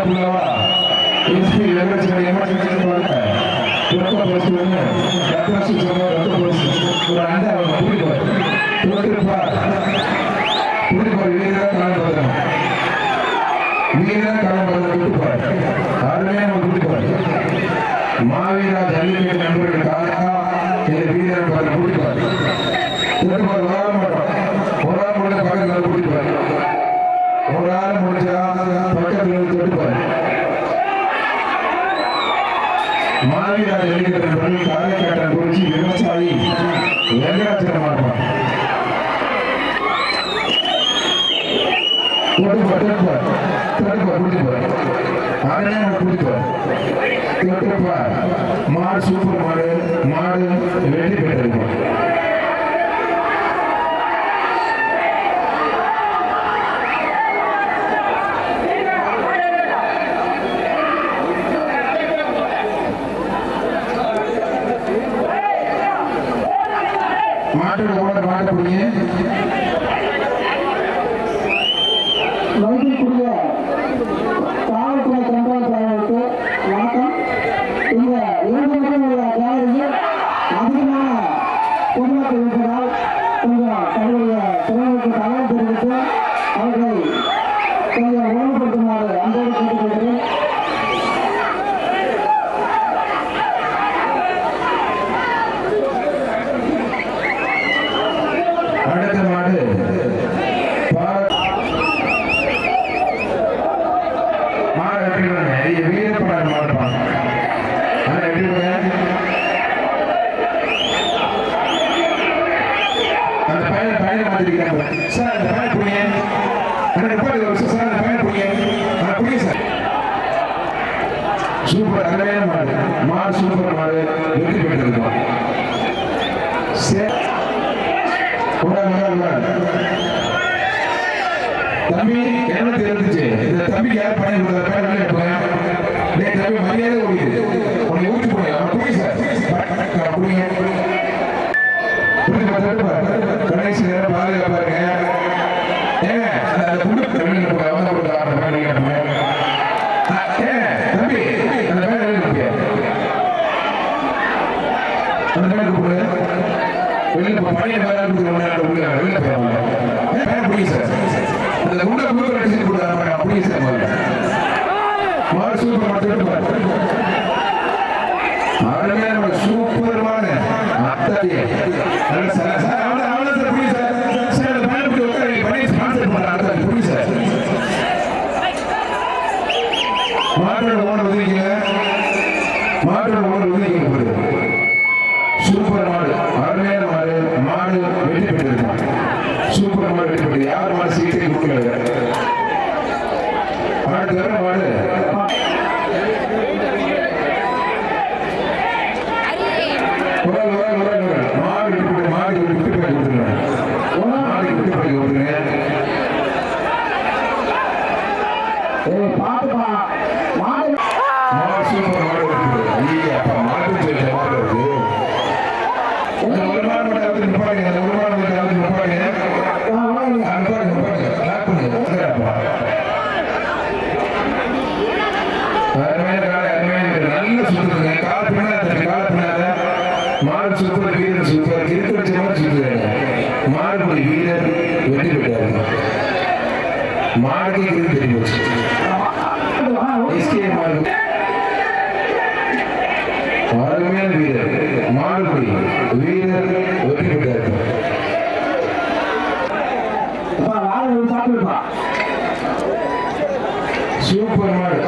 புள்ளவா SP emergency emergency ಅಂತ ರಕ್ತ ಪರಿಸ್ಥಿತಿಯನ್ನು ರಕ್ತ ಪರಿಸ್ಥಿತಿಯನ್ನು ರಕ್ತ ಪರಿಸ್ಥಿತಿ ஒரு அந்த அவங்க கூட்டிட்டு கூட்டிருப்பா கூட்டிட்டு போய் வீரா காலம் பதனம் வீரா காலம் பதனம் கூட்டிட்டு மாவீரா ஜல்லிக்கட்டு நண்பர்கள் இருக்கிறப்ப மாடு சூப்பர் மாடு மாடு வெற்றி பெற்றிருக்கும். தம்பி எழுநூத்தி இருந்துச்சு இந்த தம்பிக்கு யார் பண்ணி கொடுத்த பேர் வெளியே போய் டேய் தம்பி மரியாதை ஓடிது உன்னை ஊற்றி போய் அவன் புரிய சார். புரிய புரிஞ்சு பார்த்து கணேஷ் நேரம் பாதுகாப்பாருங்க அந்த குடும்ப வெளியில் போய் அவங்க மாதிரி ஏங்க தம்பி அந்த வெளியில பழைய விளையாட்டு விளையாட உள்ள வெளியில போயிருவாங்க பேர் புரியும் சார் அந்த உள்ள குழு அடிச்சு கொடுத்தாங்க அப்படியே சார் மாறு சூப்பர் மார்க்கெட் மாடுங்கிறது தெரிஞ்சு வச்சு எஸ்கே மாடு அருமையான வீரர் சூப்பர் மாடு.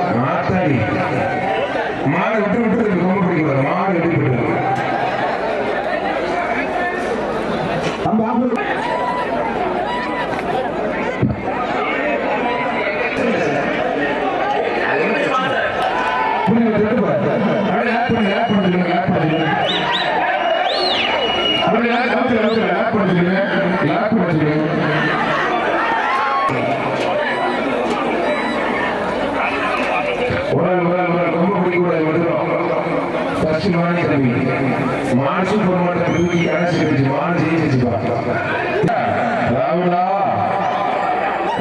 பசுமான கல்வி மார்ச் பொருளாதார கல்விக்கு அரசு கட்சி மார்ச் ஜெயிச்சிருப்பாங்க ராமலா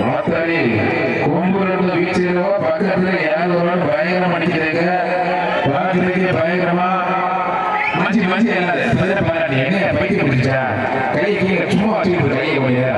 மாத்தாரி கும்புரன் இடத்துல யாராவது பயங்கரம் அடிக்கிறீங்க? பாக்குறதுக்கு பயங்கரமா மச்சி மச்சி என்ன பதினெட்டு பதினாறு என்ன பைக்கு பிடிச்சா கை கீழே சும்மா வச்சுக்கிட்டு கை கொஞ்சம்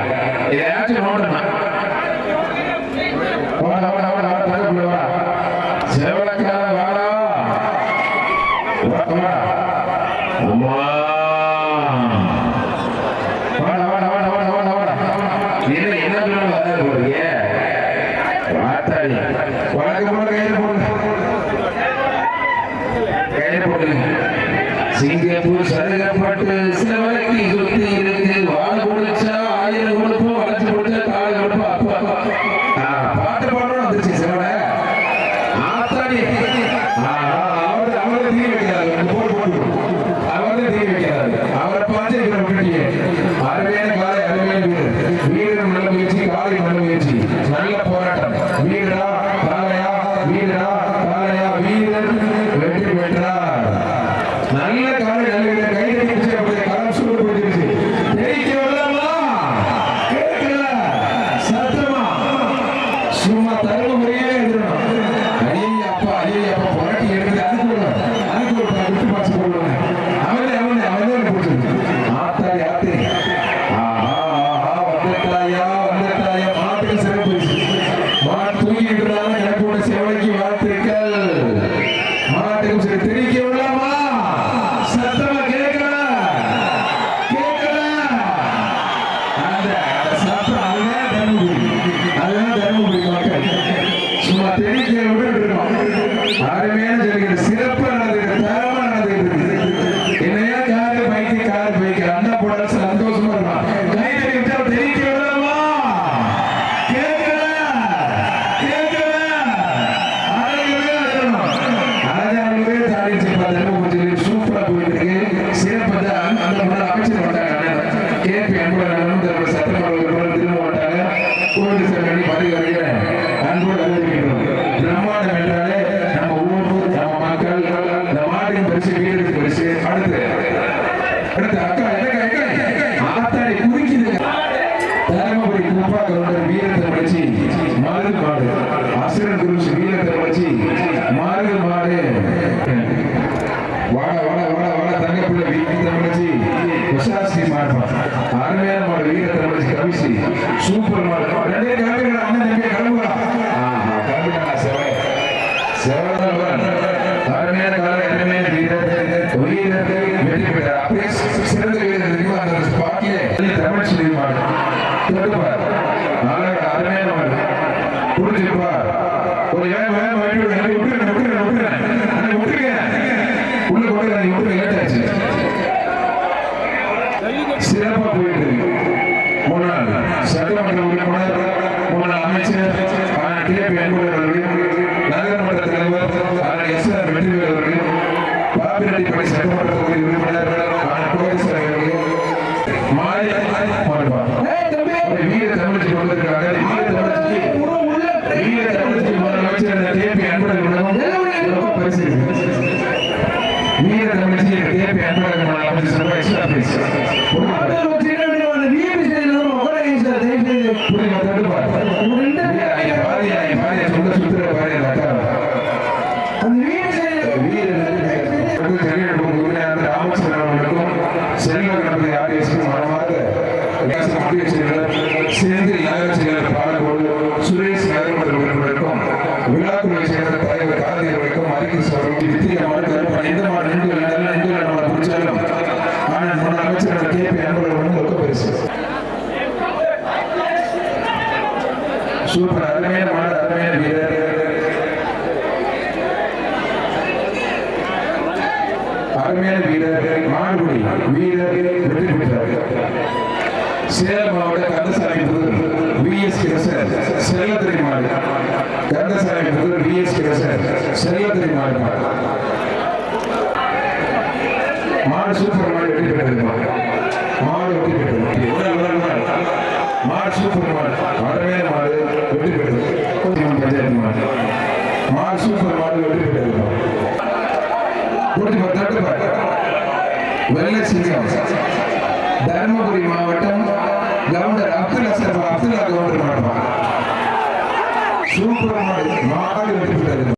సింగము సరిగా పట్టు இருக்கிறது சிறப்பானது தரமானது என்னையா கார் பைக்கு கார் பைக்கு அண்ணா போட சந்தோஷமா இருப்பான். கைதறி விட்டா தெரிவிக்க விடலாமா கேட்கல கேட்கல அழகவே இருக்கணும் அழகாகவே தாளிச்சு பார்த்தா சூப்பரா போயிட்டு இருக்கு. சிறப்பு தான் அந்த முன்னாள் அமைச்சர் குப்பா கவுண்டர் வீர தமிழ்ச்சி மாறு மாடு அசுரன் குருஷ் வீர தமிழ்ச்சி மாறு மாடு வாட வாட வாட வாட தங்கப்புள்ள வீட்டு தமிழ்ச்சி உஷாசி மாடு அருமையான மாடு வீர தமிழ்ச்சி கவிசி. சூப்பர் மாடு ரெண்டே கிளம்புகிறா அண்ணன் தம்பி கிளம்புகிறா ஆஹா கிளம்பிட்டாங்க செவன் செவன் அருமையான கால அருமையான வீரர். লেগে আছে சேலம் மாவட்ட கந்தசாமி வி எஸ் கிருஷ்ணன் செல்லத்திற்கு